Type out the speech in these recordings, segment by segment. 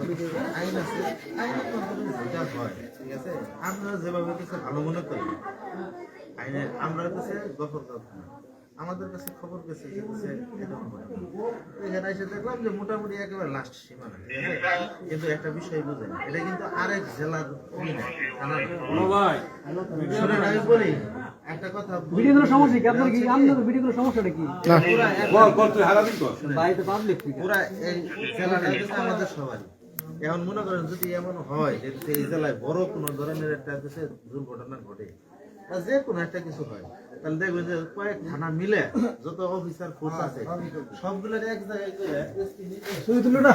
আইন আছে আইনের মাধ্যমে যেটা হয় ঠিক আছে আমরা যেভাবে কিছু ভালো মনে করি আইনে আমরা কাছে গফর আমাদের কাছে খবর গেছে যে হচ্ছে এরকম এখানে এসে দেখলাম যে মোটামুটি একেবারে লাস্ট সীমানা কিন্তু একটা বিষয় বুঝেন এটা কিন্তু আরেক জেলার। শুনেন আমি বলি একটা কথা। ভিডিওগুলো সমস্যা কি আপনার কি আপনার ভিডিওগুলো সমস্যাটা কি পুরা এক- বল বল তুই হারাবি তো ভাই পাবলিক পুরা এই জেলাটা আমাদের সবারই এখন মনে করেন যদি এমন হয় যে এই জেলায় বড় কোনো ধরনের একটা দুর্ঘটনা ঘটে বা যে কোনো একটা কিছু হয় তাহলে দেখবেন যে কয়েক থানা মিলে যত অফিসার ফোর্স আছে সবগুলোর এক জায়গায় করে তুলো না?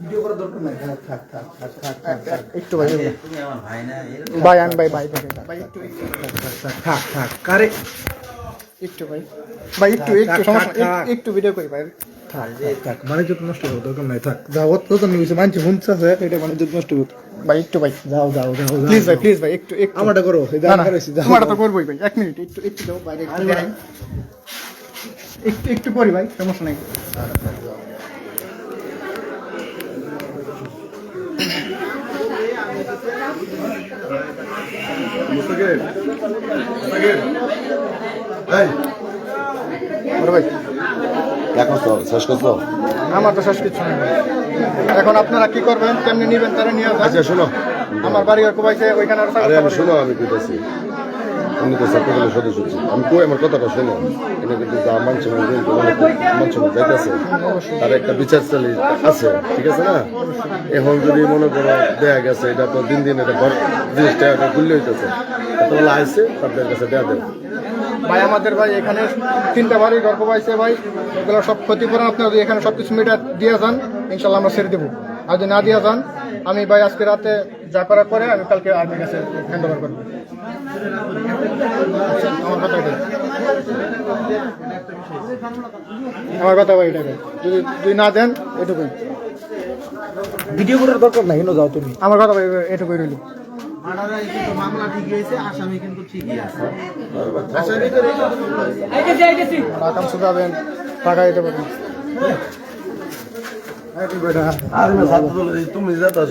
ভিডিও করার দরকার নাই থাক থাক থাক থাক থাক থাক থাক একটু ভাই তুমি আমার ভাই না ভাই আন ভাই ভাই ভাই ভাই একটু থাক থাক কারে একটু ভাই ভাই একটু একটু সমস্যা একটু- একটু ভিডিও করি ভাই থাক থাক, থাক মানে যত নষ্ট করো দরকার নাই থাক যাও অত তো নিউজ মানছি হুনছে আছে এটা মানে যত নষ্ট ভাই একটু ভাই যাও যাও যাও প্লিজ ভাই প্লিজ ভাই একটু একটু আমারটা করো না না আমারটা তো করবোই ভাই এক মিনিট একটু একটু দাও বাইরে একটু একটু একটু করি ভাই সমস্যা নাই মুস্তাকির মুস্তাকির এই ভাই। এখন তো শেষ করছ আমার তো শেষ কিছু নেই। এখন আপনারা কি করবেন? কেমনি নিবেন তারা নিয়ে। আচ্ছা শোনো। আমার বাড়ি আর কোবাইছে ওইখানে আর শোনো আমি কইতাছি। আমি তো সার্কেলের সদস্য ছি। আমি কই আমার কথাটা শোনো? এনে কিন্তু যা মানছে মানছে যাইতেছে তার একটা বিচার চালি আছে, ঠিক আছে না? এখন যদি মনে করো দেয়া গেছে, এটা তো দিন দিন এটা ঘর জিনিসটা এটা গুল্লি হইতেছে। এতবেলা আইসে তাদের কাছে দেয়া দেবে। ভাই, আমাদের ভাই এখানে তিনটা বাড়ি গর্ব পাইছে ভাই। এগুলো সব ক্ষতিপূরণ আপনারা যদি এখানে সব কিছু মিটা দিয়ে যান ইনশাল্লাহ আমরা ছেড়ে দেবো। আর যদি না দিয়ে যান, আমি ভাই আজকে রাতে যা করার পরে আমি কালকে আর্মির কাছে হ্যান্ড ওভার করব। আমার কথা এটাই আমার কথা ভাই এটাই যদি যদি না দেন এটুকুই। ভিডিও করার দরকার নাই কেন যাও তুমি। আমার কথা ভাই এটুকুই রইল। মামলা ঠিকই হয়েছে আসামি কিন্তু ঠিকই আছে আসামি তো রেখে দিতে বলল। আকাম শুধাবেন টাকা দিতে পারবেন। তুমি যাতা